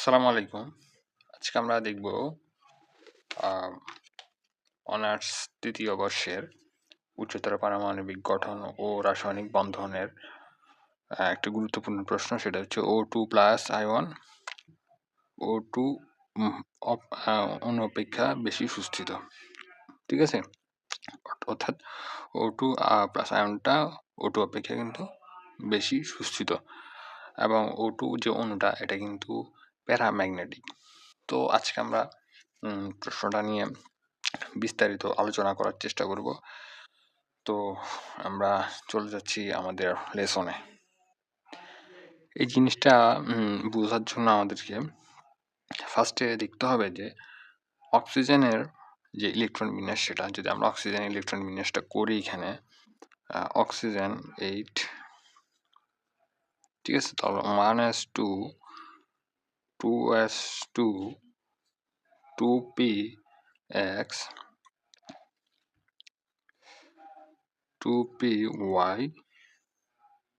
আসসালামু আলাইকুম। আজকে আমরা দেখব অনার্স তৃতীয় বর্ষের উচ্চতর পারমাণবিক গঠন ও রাসায়নিক বন্ধনের একটা গুরুত্বপূর্ণ প্রশ্ন, সেটা হচ্ছে O two plus ion O two অপেক্ষা বেশি সুস্থিত। ঠিক আছে? অর্থাৎ ও টু প্লাস আয়নটা ও টু অপেক্ষা কিন্তু বেশি সুস্থিত। এবং ও টু যে অণুটা, এটা কিন্তু প্যারাম্যাগনেটিক তো আজকে আমরা প্রশ্নটা নিয়ে বিস্তারিত আলোচনা করার চেষ্টা করব। তো আমরা চলে যাচ্ছি আমাদের লেসনে এই জিনিসটা বোঝার জন্য আমাদেরকে ফার্স্টে দেখতে হবে যে অক্সিজেনের যে ইলেকট্রন বিন্যাস সেটা, যদি আমরা অক্সিজেন ইলেকট্রন বিন্যাসটা করি এখানে অক্সিজেন এইট ঠিক আছে? তাহলে S two two S two two P X, two P Y,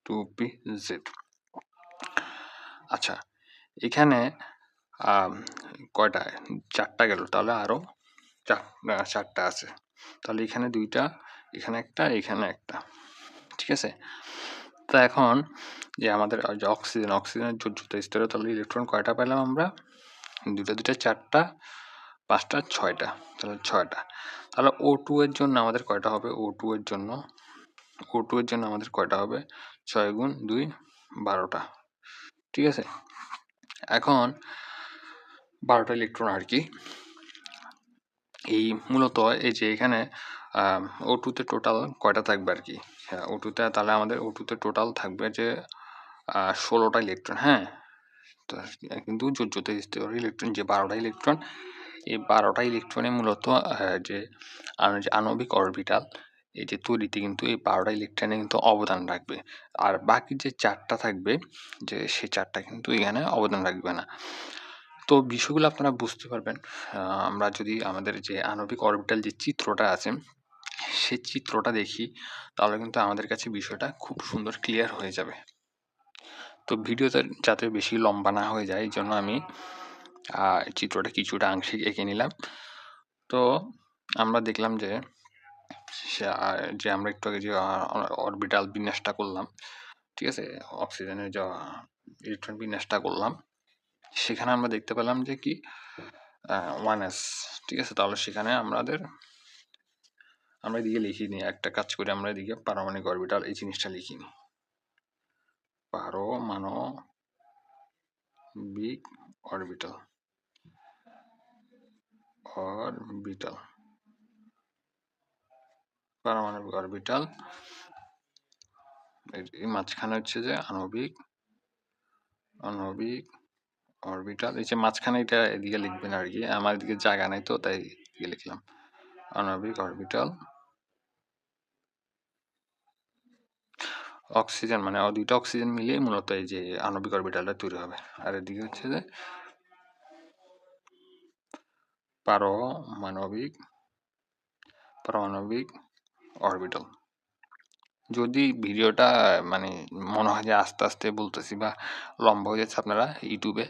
two P Z. আচ্ছা এখানে কয়টা? চারটা গেল, তাহলে আরও চারটা আছে। তাহলে এখানে দুইটা, এখানে একটা এখানে একটা, ঠিক আছে? তো এখন যে আমাদের যে অক্সিজেন অক্সিজেনের যোজ্যতা স্তরে তাহলে ইলেকট্রন কয়টা পেলাম আমরা? দুটা দুটা চারটা, পাঁচটা, ছয়টা। তাহলে ছয়টা। তাহলে ও টু এর জন্য আমাদের কয়টা হবে? ও টু এর জন্য ও টু এর জন্য আমাদের কয়টা হবে? ছয় গুণ দুই, বারোটা। ঠিক আছে? এখন বারোটা ইলেকট্রন আর কি? এই মূলত এই যে এখানে ও টুতে টোটাল কয়টা থাকবে আর কি? ও টুতে তাহলে আমাদের ও টুতে টোটাল থাকবে যে ষোলোটা ইলেকট্রন হ্যাঁ? তো কিন্তু যোজ্যতা ইলেকট্রন যে বারোটা ইলেকট্রন এই বারোটা ইলেকট্রনে মূলত যে আণবিক অরবিটাল এই যে তৈরিতে কিন্তু এই বারোটা ইলেকট্রনে কিন্তু অবদান রাখবে। আর বাকি যে চারটা থাকবে, যে সে চারটা কিন্তু এখানে অবদান রাখবে না। তো বিষয়গুলো আপনারা বুঝতে পারবেন। আমরা যদি আমাদের যে আণবিক অরবিটাল যে চিত্রটা আছে সেই চিত্রটা দেখি, তাহলে কিন্তু আমাদের কাছে বিষয়টা খুব সুন্দর ক্লিয়ার হয়ে যাবে। তো ভিডিওতে যাতে বেশি লম্বা না হয়ে যায় এই জন্য আমি চিত্রটা কিছুটা আংশিক এঁকে নিলাম। তো আমরা দেখলাম যে যে আমরা একটু আগে যে অরবিটাল বিন্যাসটা করলাম, ঠিক আছে? অক্সিজেনের যে ইলেকট্রন বিন্যাসটা করলাম, সেখানে আমরা দেখতে পেলাম যে কি ওয়ান এস ঠিক আছে? তাহলে সেখানে আমাদের আমরা এদিকে লিখি নিই একটা কাজ করে আমরা এদিকে পারমাণবিক অরবিটাল এই জিনিসটা লিখি নিই পারমাণবিক অরবিটাল অরবিটাল পারমাণবিক অরবিটাল এই মাঝখানে হচ্ছে যে আণবিক আণবিক অরবিটাল এই যে মাঝখানে এটা এদিকে লিখবেন আর কি, আমার এদিকে জায়গা নাই তো, তাই লিখলাম। আণবিক অরবিটাল অক্সিজেন মানে দুইটা অক্সিজেন মিলিয়ে মূলত এই যে আণবিক অরবিটালটা তৈরি হবে। আর এদিকে হচ্ছে যে পারমাণবিক পারমাণবিক অরবিটাল যদি ভিডিওটা মানে মনে হয় যে আস্তে আস্তে বলতেছি বা লম্বা হয়ে যাচ্ছে আপনারা ইউটিউবে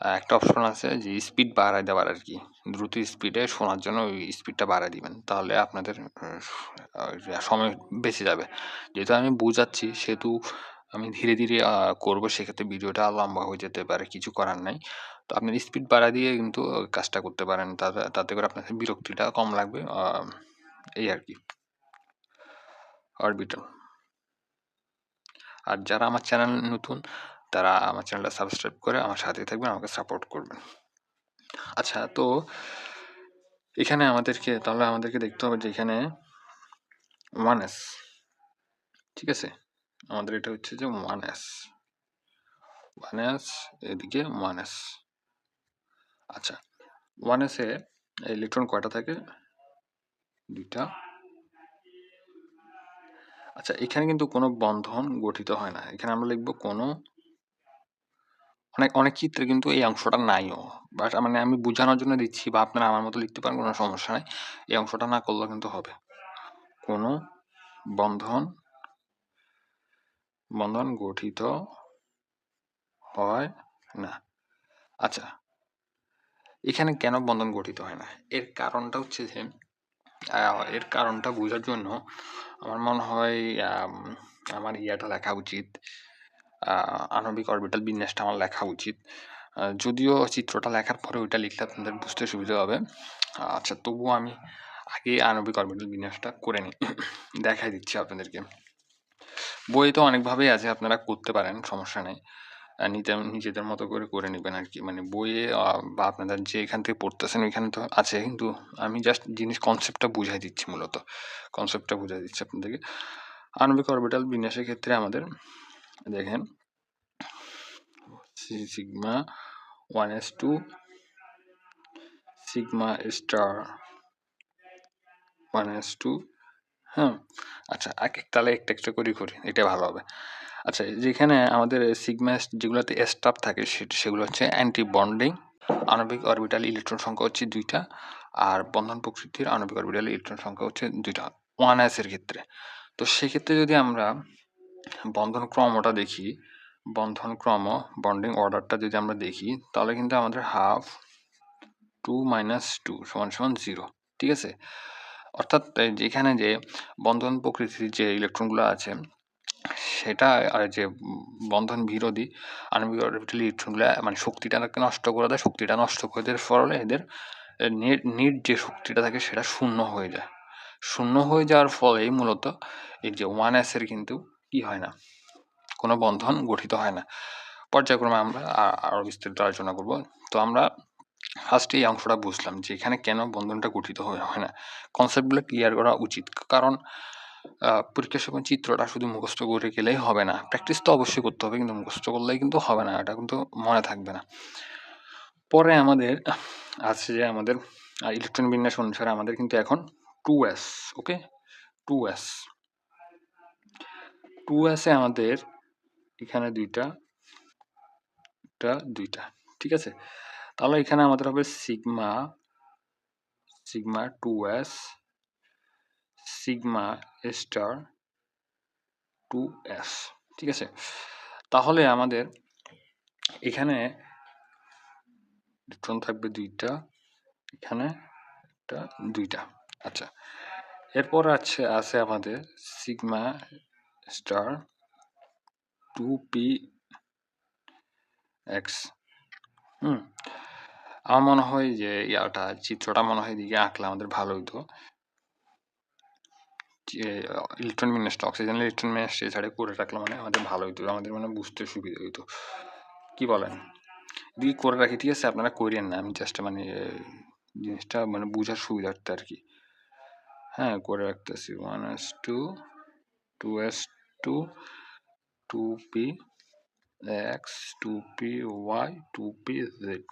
একটা অপশন আছে যে স্পিড বাড়াই দেওয়ার আর কি দ্রুত স্পিডে শোনার জন্য ওই স্পিডটা বাড়াই দিবেন। তাহলে আপনাদের সময় বেঁচে যাবে। যেহেতু আমি বুঝাচ্ছি, সেহেতু আমি ধীরে ধীরে করব, সেক্ষেত্রে ভিডিওটা লম্বা হয়ে যেতে পারে, কিছু করার নাই। তো আপনার স্পিড বাড়া দিয়ে কিন্তু কাজটা করতে পারেন। তাতে তাতে করে আপনার বিরক্তিটা কম লাগবে এই আর কি অরবিটাল আর যারা আমার চ্যানেল নতুন তারা আমার চ্যানেলটা সাবস্ক্রাইব করে আমার সাথে থাকবেন, আমাকে সাপোর্ট করবেন। আচ্ছা তো এখানে আমাদেরকে, তাহলে আমাদেরকে দেখতে হবে যে এখানে ওয়ান এস ঠিক আছে? আমাদের এটা হচ্ছে যে ওয়ান এস ওয়ান এস এদিকে ওয়ান এস আচ্ছা ওয়ান এসে ইলেকট্রন কয়টা থাকে? দুইটা। আচ্ছা এখানে কিন্তু কোনো বন্ধন গঠিত হয় না। এখানে আমরা লিখব কোনো অনেক অনেক চিত্রে কিন্তু এই অংশটা নাইও। বাট মানে আমি বোঝানোর জন্য দিচ্ছি বা আপনারা আমার মতো লিখতে পারেন, কোনো সমস্যা নেই। এই অংশটা না করলেও কিন্তু হবে। কোনো বন্ধন বন্ধন গঠিত হয় না। আচ্ছা এখানে কেন বন্ধন গঠিত হয় না? এর কারণটা হচ্ছে যে এর কারণটা বোঝার জন্য আমার মনে হয় আমার ইয়াটা লেখা উচিত। আণবিক অরবিটাল বিন্যাসটা আমার লেখা উচিত। যদিও চিত্রটা লেখার পরে ওইটা লিখলে আপনাদের বুঝতে সুবিধা হবে। আচ্ছা তবুও আমি আগে আণবিক অরবিটাল বিন্যাসটা করে নিই। দেখাই দিচ্ছি আপনাদেরকে। বই তো অনেকভাবেই আছে, আপনারা করতে পারেন, সমস্যা নেই। নিতে, নিজেদের মতো করে করে নেবেন আর কি। মানে বইয়ে বা আপনাদের যে এখান থেকে পড়তেছেন, ওইখানে তো আছে। কিন্তু আমি জাস্ট জিনিস কনসেপ্টটা বুঝাই দিচ্ছি মূলত। কনসেপ্টটা বুঝাই দিচ্ছি আপনাদেরকে। আণবিক অরবিটাল বিন্যাসের ক্ষেত্রে আমাদের, দেখেন sigma one S two sigma star one S two হ্যাঁ আচ্ছা এক তাহলে একটা একটা করি করি, এটা ভালো হবে। আচ্ছা যেখানে আমাদের সিগমা যেগুলোতে স্টাফ থাকে সেগুলো হচ্ছে অ্যান্টি বন্ডিং আণবিক অরবিটাল ইলেকট্রন সংখ্যা হচ্ছে দুইটা, আর বন্ধন প্রকৃতির আণবিক অরবিটাল ইলেকট্রন সংখ্যা হচ্ছে দুইটা ওয়ানের ক্ষেত্রে। তো সেক্ষেত্রে যদি আমরা বন্ধন ক্রমটা দেখি বন্ধন ক্রম বন্ডিং অর্ডারটা যদি আমরা দেখি, তাহলে কিন্তু আমাদের হাফ টু মাইনাস টু সমান সমান জিরো, ঠিক আছে? অর্থাৎ যেখানে যে বন্ধন প্রকৃতির যে ইলেকট্রনগুলো আছে, সেটা আর যে বন্ধন বিরোধী আণবিক ইলেকট্রনগুলো মানে শক্তিটাকে নষ্ট করে দেয়, শক্তিটা নষ্ট করে দেওয়ার ফলে এদের নিট যে শক্তিটা থাকে সেটা শূন্য হয়ে যায়। শূন্য হয়ে যাওয়ার ফলেই মূলত এই যে ওয়ান এসের কিন্তু কি হয় না। কোনো বন্ধন গঠিত হয় না। পর্যায়ক্রমে আমরা আরও বিস্তারিত আলোচনা করব। তো আমরা ফার্স্টে এই অংশটা বুঝলাম যে এখানে কেন বন্ধনটা গঠিত হয় না। কনসেপ্টগুলো ক্লিয়ার করা উচিত। কারণ পরীক্ষার সময় চিত্রটা শুধু মুখস্থ করে গেলেই হবে না। প্র্যাকটিস তো অবশ্যই করতে হবে, কিন্তু মুখস্থ করলেই কিন্তু হবে না। এটা কিন্তু মনে থাকবে না। পরে আমাদের আছে যে আমাদের ইলেকট্রন বিন্যাস অনুসারে আমাদের কিন্তু এখন two S okay two S two এসে আমাদের এখানে দুইটা, একটা, দুইটা। ঠিক আছে? তাহলে এখানে আমাদের হবে sigma sigma two S sigma star two S ঠিক আছে? তাহলে আমাদের এখানে ইলেকট্রন থাকবে দুইটা, এখানে একটা, দুইটা। আচ্ছা। এরপর আছে আছে আমাদের sigma star two P X hmm. আমার মনে হয় যে ইয়াটা, চিত্রটা মনে হয় দিকে আঁকলে আমাদের ভালো হইতো। ইলেকট্রন বিন্যাসটা অক্সিজেন ইলেকট্রন বিন্যাসটা এছাড়া করে রাখলে মানে আমাদের ভালো হইতো, আমাদের মানে বুঝতে সুবিধা হইতো। কি বলেন? দিকে করে রাখি, ঠিক আছে? আপনারা করিয়েন না, আমি জাস্ট মানে জিনিসটা মানে বোঝার সুবিধার্থে আর কি। হ্যাঁ করে রাখতেছি। One S two two S two two P X two P Y two P Z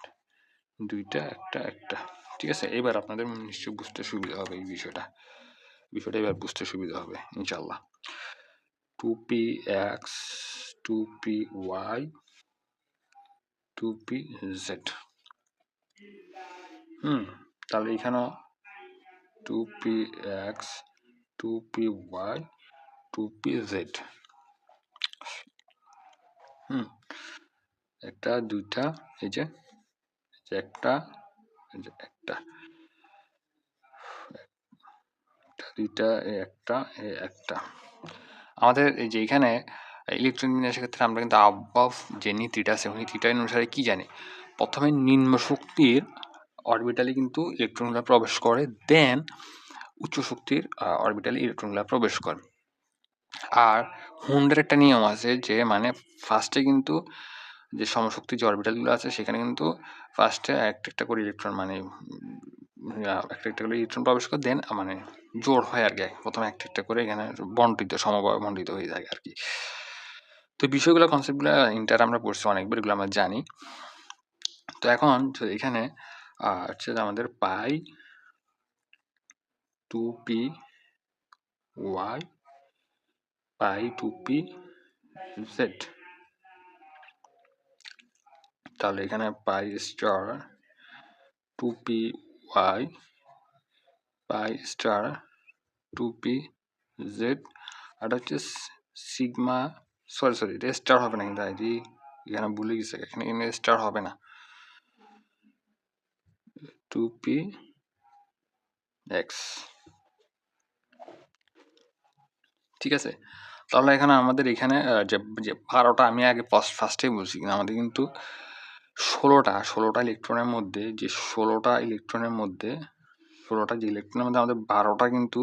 দুইটা, একটা একটা। ঠিক আছে, এবার আপনাদের নিশ্চয়ই বুঝতে সুবিধা হবে এই বিষয়টা। বিষয়টা এবার বুঝতে সুবিধা হবে ইনশাল্লাহ two P X two P Y two P Z hmm, তাহলে এখানেও two P X two P Y two P Z একটা, দুইটা, এই যে একটা, এই একটা দুইটা একটা একটা। আমাদের এই যে এখানে ইলেকট্রন বিন্যাসের ক্ষেত্রে আমরা কিন্তু আব্বাফ যে নীতিটা আছে নীতিটা অনুসারে কি জানি? প্রথমে নিম্ন শক্তির অরবিটালে কিন্তু ইলেকট্রনগুলো প্রবেশ করে দেন উচ্চ শক্তির অরবিটালে ইলেকট্রনগুলো প্রবেশ করে। আর হুন্ডের একটা নিয়ম আছে যে মানে ফার্স্টে কিন্তু যে সমশক্তি যে অরবিটালগুলো আছে, সেখানে কিন্তু ফার্স্টে একটা একটা করে ইলেকট্রন মানে একটা একটা করে ইলেকট্রন প্রবেশ করে দেন মানে জোর হয় আর কি, প্রথমে একটা একটা করে এখানে বন্টিত সমবায় বন্টিত হয়ে যায় আর কি। তো বিষয়গুলো কনসেপ্টগুলো ইন্টার আমরা পড়ছি অনেকবার, এগুলো আমরা জানি। তো এখন এখানে হচ্ছে আমাদের pi two P Y pi two P Z তাহলে এখানে pi star two P Y, pi star two P Z. আর হচ্ছে সিগমা, সরি সরি, এটা স্টার হবে না কিন্তু আইডি এখানে ভুলে গেছে, এখানে এখানে স্টার হবে না। Two P X. ঠিক আছে? তাহলে এখানে আমাদের এখানে যে যে বারোটা আমি আগে ফার্স্ট ফার্স্টেই বলছি, কিন্তু আমাদের কিন্তু ষোলোটা ষোলোটা ইলেকট্রনের মধ্যে, যে ষোলোটা ইলেকট্রনের মধ্যে, ষোলোটা যে ইলেকট্রনের মধ্যে আমাদের বারোটা কিন্তু,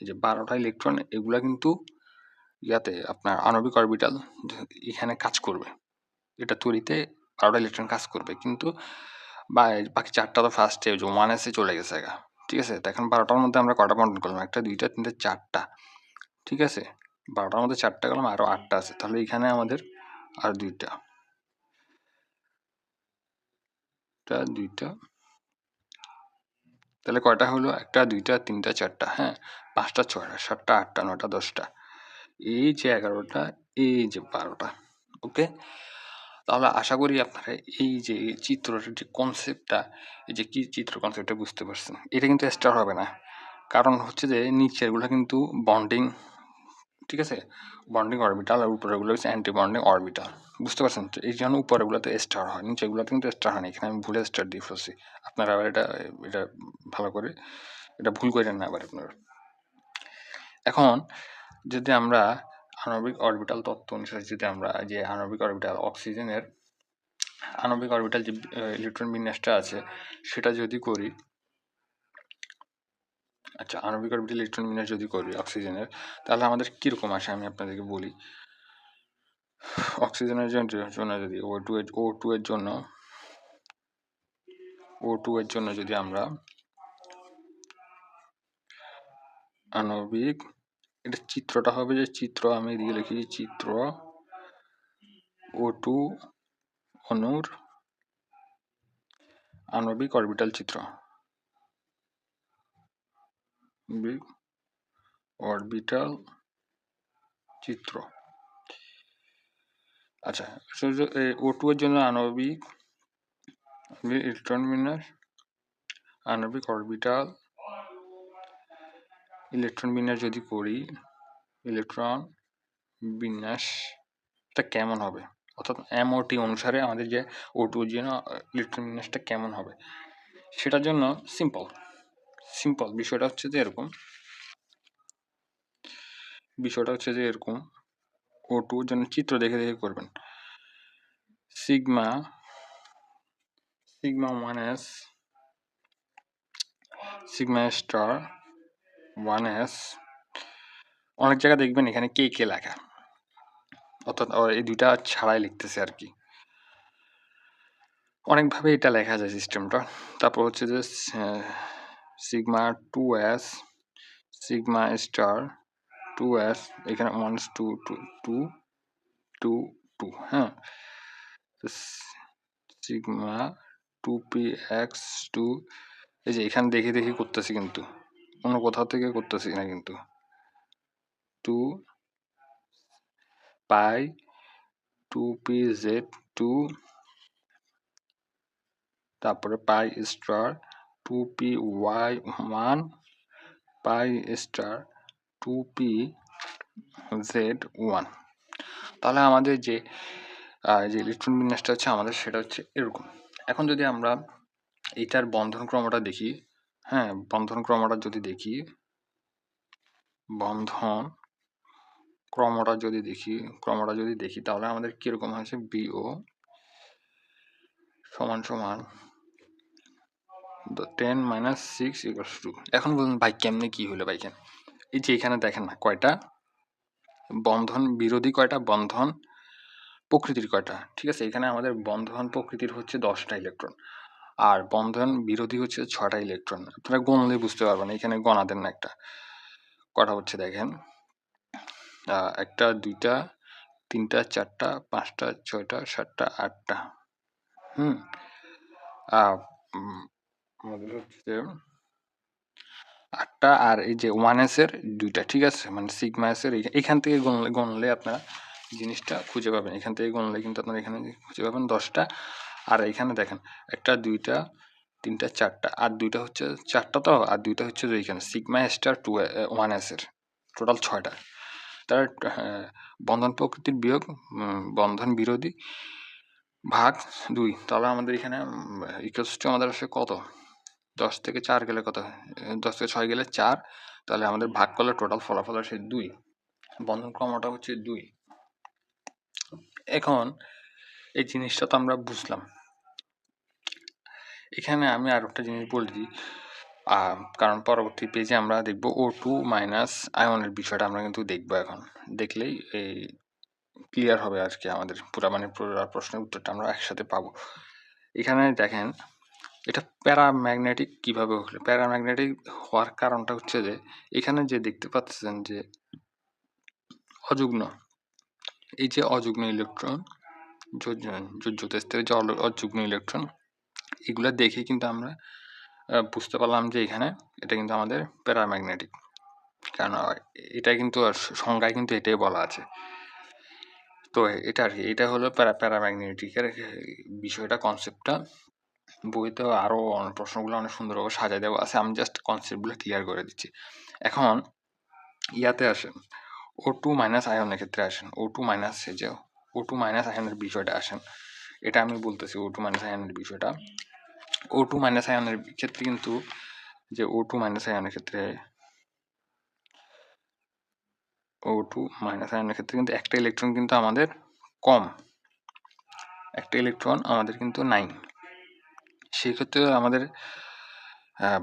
এই যে বারোটা ইলেকট্রন এগুলা কিন্তু ইয়াতে আপনার আণবিক অরবিটাল এখানে কাজ করবে। এটা তৈরিতে বারোটা ইলেকট্রন কাজ করবে, কিন্তু বাকি চারটা তো ফার্স্টে ওয়ান এসে চলে গেছে ঠিক আছে? তো এখন বারোটার মধ্যে আমরা কটা বন্টন করলাম? একটা, দুইটা, তিনটে, চারটা। ঠিক আছে? বারোটার মধ্যে চারটা গেলাম আরও আটটা আছে। তাহলে এখানে আমাদের আর দুইটা। দুইটা। তাহলে কয়টা হলো? একটা, দুইটা, তিনটা, চারটা হ্যাঁ? পাঁচটা, ছয়টা, সাতটা, আটটা নটা দশটা। এই যে এগারোটা, এই যে বারোটা, ওকে? তাহলে আশা করি আপনারা এই যে চিত্রটার যে কনসেপ্টটা এই যে কি চিত্র কনসেপ্টটা বুঝতে পারছেন। এটা কিন্তু স্টার হবে না। কারণ হচ্ছে যে নিচেরগুলো কিন্তু বন্ডিং ঠিক আছে? বন্ডিং অরবিটাল আর উপরেগুলো হচ্ছে অ্যান্টি বন্ডিং অরবিটাল বুঝতে পারছেন? তো এই জন্য উপরেগুলোতে স্টার হয় নিচেগুলোতে কিন্তু স্টার হয় না। এখানে আমি ভুলে স্টার দিয়ে ফেলছি। আপনারা আবার এটা এটা ভালো করে, এটা ভুল করেন না আবার আপনারা। এখন যদি আমরা আণবিক অরবিটাল তত্ত্ব অনুসারে যদি আমরা যে আণবিক অরবিটাল অক্সিজেনের আণবিক অরবিটাল যে ইলেকট্রন বিন্যাসটা আছে, সেটা যদি করি আচ্ছা আণবিক অরবিটাল ইলেকট্রন বিন্যাস যদি করি অক্সিজেনের তাহলে আমাদের কীরকম আসে আমি আপনাদেরকে বলি। অক্সিজেনের জন্য যদি ও টু এর ও টু এর জন্য ও টু এর জন্য যদি আমরা আণবিক, এটা চিত্রটা হবে যে চিত্র, আমি দিয়ে লিখি চিত্র ও টু অণুর আণবিক অরবিটাল চিত্র। অরবিটাল চিত্র। আচ্ছা ও টু এর জন্য আণবিক ইলেকট্রন বিন্যাস আণবিক অরবিটাল ইলেকট্রন বিন্যাস যদি করি, ইলেকট্রন বিন্যাসটা কেমন হবে? অর্থাৎ এমওটি অনুসারে আমাদের যে ও টুর জন্য ইলেকট্রন বিন্যাসটা কেমন হবে? সেটার জন্য সিম্পল সিম্পল বিষয়টা হচ্ছে যে এরকম। বিষয়টা হচ্ছে যে এরকম। ও টু জন্য চিত্র দেখে দেখে করবেন। Sigma sigma one S sigma star one S অনেক জায়গায় দেখবেন এখানে কে কে লেখা। অর্থাৎ এই দুইটা ছাড়াই লিখতেছে আর কি। অনেকভাবে এটা লেখা যায় সিস্টেমটা তারপর হচ্ছে যে S sigma star two S এখানে one two two two two two হ্যাঁ? Sigma two P X two এই যে এখানে দেখে দেখে করতেছি কিন্তু। অন্য কোথাও থেকে করতেছি না কিন্তু। Two pi two P Z two তারপরে pi star two P Y one pi star two P Z one তাহলে আমাদের যে যে ইলেকট্রন বিন্যাসটা হচ্ছে আমাদের সেটা হচ্ছে এরকম। এখন যদি আমরা এইটার বন্ধন ক্রমটা দেখি হ্যাঁ বন্ধন ক্রমটা যদি দেখি, বন্ধন ক্রমটা যদি দেখি, ক্রমটা যদি দেখি, তাহলে আমাদের কীরকম হয়েছে? বিও সমান সমান ten minus six equals two এখন বলুন ভাই, কেমনে কি হলো ভাই কেন এই যে এখানে দেখেন না, কয়টা? বন্ধন বিরোধী কয়টা? বন্ধন প্রকৃতির কয়টা? ঠিক আছে, এখানে আমাদের বন্ধন প্রকৃতির হচ্ছে দশটা ইলেকট্রন আর বন্ধন বিরোধী হচ্ছে ছটা ইলেকট্রন আপনারা গণলে বুঝতে পারবেন এখানে গণা দেন না একটা। কটা হচ্ছে দেখেন একটা, দুইটা, তিনটা, চারটা, পাঁচটা, ছয়টা, সাতটা, আটটা। হুম আমাদের হচ্ছে আটটা আর এই যে ওয়ান এস এর দুইটা ঠিক আছে? মানে সিগমা এস এর এই- এখান থেকে গণলে গণলে আপনারা জিনিসটা খুঁজে পাবেন। এখান থেকে গণলে কিন্তু আপনারা এখানে খুঁজে পাবেন দশটা। আর এখানে দেখেন একটা দুইটা তিনটা চারটা। আর দুইটা হচ্ছে চারটা তো আর দুইটা হচ্ছে যে এখানে sigma star two one S এর। টোটাল ছয়টা। তার আহ, বন্ধন প্রকৃতির বিয়োগ বন্ধন বিরোধী ভাগ দুই। তাহলে আমাদের এখানে ইকুয়ালস আমাদের আসে কত? দশ থেকে চার গেলে কত দশ থেকে ছয় গেলে চার। তাহলে আমাদের ভাগ করলে টোটাল ফলাফল আসে দুই। বন্ধন ক্রমটা হচ্ছে দুই। এখন এই জিনিসটা তো আমরা বুঝলাম। এখানে আমি আর একটা জিনিস বলে দিই। কারণ পরবর্তী পেজে আমরা দেখব ও টু মাইনাস আয়নের বিষয়টা আমরা কিন্তু দেখব এখন। দেখলেই এই ক্লিয়ার হবে আর কি আমাদের পুরা মানে পুরো প্রশ্নের উত্তরটা আমরা একসাথে পাবো। এখানে দেখেন এটা প্যারাম্যাগনেটিক কীভাবে হলো? প্যারাম্যাগনেটিক হওয়ার কারণটা হচ্ছে যে, এখানে যে দেখতে পাচ্ছেন যে, অযুগ্ন, এই যে অযুগ্ন ইলেকট্রন জ্যোতিষ্ঠের যে অযুগ্ন ইলেকট্রন এগুলো দেখে কিন্তু আমরা বুঝতে পারলাম যে এখানে এটা কিন্তু আমাদের প্যারাম্যাগনেটিক কারণ এটা কিন্তু সংজ্ঞায় কিন্তু এটাই বলা আছে। তো এটা আর কি, এটা হলো প্যারা প্যারাম্যাগনেটিকের বিষয়টা কনসেপ্টটা বইতে আরও প্রশ্নগুলো অনেক সুন্দরভাবে সাজাই দেওয়া আছে। আমি জাস্ট কনসেপ্টগুলো ক্লিয়ার করে দিচ্ছি। এখন ইয়াতে আসেন। ও টু মাইনাস আয়নের ক্ষেত্রে আসেন। ও টু মাইনাস যে ও টু মাইনাস আয়নের বিষয়টা আসেন। এটা আমি বলতেছি ও টু মাইনাস আয়নের বিষয়টা। ও টু মাইনাস আয়নের ক্ষেত্রে কিন্তু যে ও টু মাইনাস আয়নের ক্ষেত্রে ও টু মাইনাস আয়নের ক্ষেত্রে কিন্তু একটা ইলেকট্রন কিন্তু আমাদের কম। একটা ইলেকট্রন আমাদের কিন্তু নাই সেক্ষেত্রে আমাদের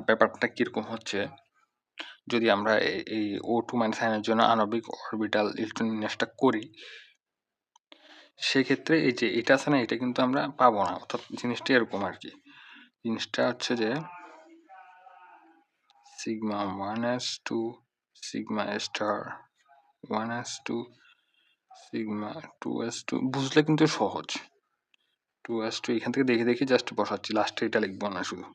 ব্যাপারটা কীরকম হচ্ছে? যদি আমরা এই ও টু মাইনাস আয়নের জন্য আণবিক অরবিটাল ইলেকট্রন বিন্যাসটা করি, সেক্ষেত্রে এই যে এটা আছে না, এটা কিন্তু আমরা পাবো না। অর্থাৎ জিনিসটা এরকম আর কি। জিনিসটা হচ্ছে যে sigma one S two sigma star one S two sigma two S two বুঝলে কিন্তু সহজ। টু এস টু এখান থেকে দেখে দেখে জাস্ট বসাচ্ছি। লাস্টে এটা লিখব না শুধু।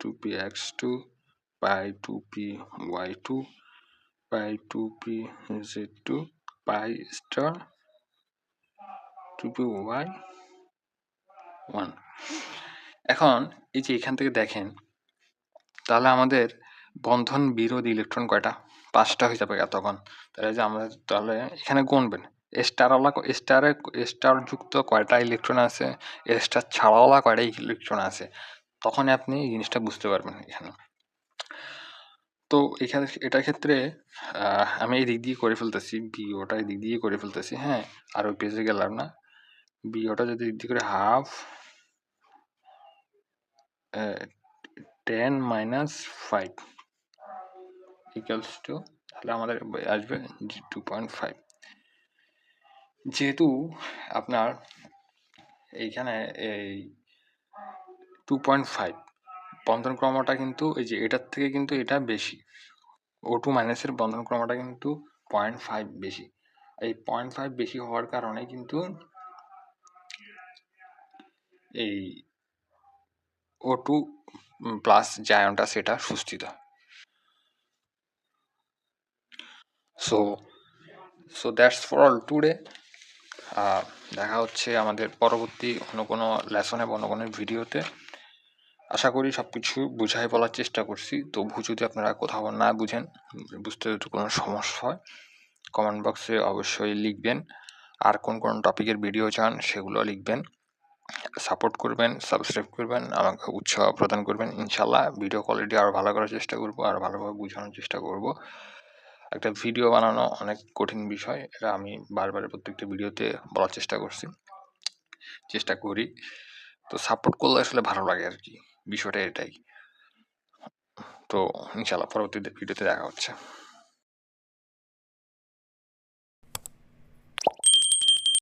Two P X two pi two P Y two pi two P Z two pi star two P Y one এখন এই যে এখান থেকে দেখেন, তাহলে আমাদের বন্ধন বিরোধী ইলেকট্রন কয়টা? পাঁচটা হয়ে যাবে তখন তাহলে যে আমাদের তাহলে এখানে গুনবেন। স্টারওয়ালা স্টারে স্টার যুক্ত কয়টা ইলেকট্রন আছে স্টার ছাড়াওয়ালা কয়টা ইলেকট্রন আছে তখন আপনি এই জিনিসটা বুঝতে পারবেন এখানে। তো এখানে এটার ক্ষেত্রে আমি এই দিক দিয়ে করে ফেলতেছি বিওটা এই দিক দিয়ে করে ফেলতেছি হ্যাঁ? আর ওই পেজে গেলাম না। বিওটা যদি দিক করে half ten minus five equals two তাহলে আমাদের আসবে টু পয়েন্ট ফাইভ যেহেতু আপনার এইখানে এই টু পয়েন্ট ফাইভ বন্ধন ক্রমটা কিন্তু এই যে এটার থেকে কিন্তু এটা বেশি। ও টু মাইনাসের বন্ধন ক্রমটা কিন্তু পয়েন্ট ফাইভ বেশি। এই পয়েন্ট ফাইভ বেশি হওয়ার কারণে কিন্তু এই ও টু প্লাস যে আয়নটা সেটা সুস্থিত। So so that's for all today দেখা হচ্ছে আমাদের পরবর্তী অন্য কোনো লেসনে বা অন্য কোনো ভিডিওতে আশা করি সব কিছু বুঝাই বলার চেষ্টা করছি। তবু যদি আপনারা কোথাও না বুঝেন, বুঝতে যদি কোনো সমস্যা হয় কমেন্ট বক্সে অবশ্যই লিখবেন। আর কোন কোন টপিকের ভিডিও চান, সেগুলো লিখবেন। সাপোর্ট করবেন সাবস্ক্রাইব করবেন, আমাকে উৎসাহ প্রদান করবেন। ইনশাল্লাহ ভিডিও কোয়ালিটি আরও ভালো করার চেষ্টা করব আরও ভালোভাবে বোঝানোর চেষ্টা করব। একটা ভিডিও বানানো অনেক কঠিন বিষয়। এটা আমি বারবার প্রত্যেকটা ভিডিওতে বলার চেষ্টা করছি। চেষ্টা করি। তো সাপোর্ট করলে আসলে ভালো লাগে আর কি বিষয়টা এটাই। তো ইনশাল্লাহ পরবর্তীতে ভিডিওতে দেখা হচ্ছে।